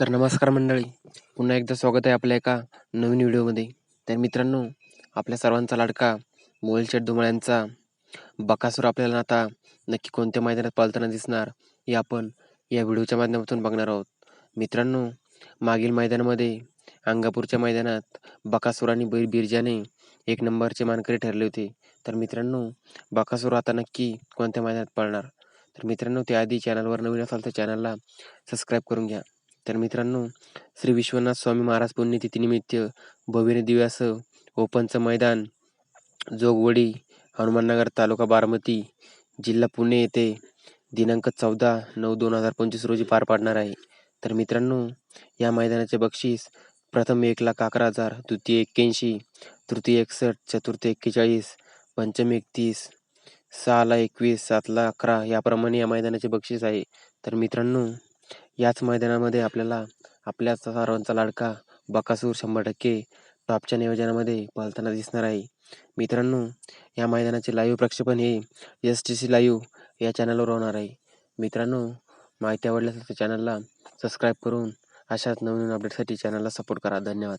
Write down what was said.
तर नमस्कार मंडळी. पुन्हा एकदा स्वागत आहे आपल्या एका नवीन व्हिडिओमध्ये. तर मित्रांनो आपल्या सर्वांचा लाडका मोबाईल धुमाळ्यांचा बकासूर आपल्याला आता नक्की कोणत्या मैदानात पालताना दिसणार हे आपण या व्हिडिओच्या माध्यमातून बघणार आहोत. मित्रांनो मागील मैदानामध्ये अंगापूरच्या मैदानात बकासूर आणि बैर बिरजाने एक नंबरचे मानकरी ठरले होते. तर मित्रांनो बकासूर आता नक्की कोणत्या मैदानात पळणार? तर मित्रांनो त्याआधी चॅनलवर नवीन असाल तर चॅनलला सबस्क्राईब करून घ्या. तर मित्रांनो श्री विश्वनाथ स्वामी महाराज पुण्यतिथीनिमित्त भव्य दिव्यास ओपनचं मैदान जोगवडी हनुमाननगर तालुका बारामती जिल्हा पुणे येथे दिनांक चौदा नऊ दोन हजार पंचवीस रोजी पार पाडणार आहे. तर मित्रांनो या मैदानाचे बक्षीस प्रथम एक लाख अकरा हजार द्वितीय एक्क्याऐंशी तृतीय एकसष्ट चतुर्थ एक्केचाळीस पंचम एकतीस सहाला एकवीस सातला अकरा याप्रमाणे या मैदानाचे बक्षीस आहे. तर मित्रांनो याच मैदानामध्ये आपल्याला आपल्या सर्वांचा लाडका बकासूर शंभर टक्के टॉपच्या नियोजनामध्ये पळताना दिसणार आहे. मित्रांनो या मैदानाचे लाईव्ह प्रक्षेपण हे एस टी सी लाईव्ह या चॅनलवर होणार आहे. मित्रांनो माहिती आवडल्यास चॅनलला सबस्क्राईब करून अशाच नवीन अपडेटसाठी चॅनलला सपोर्ट करा. धन्यवाद.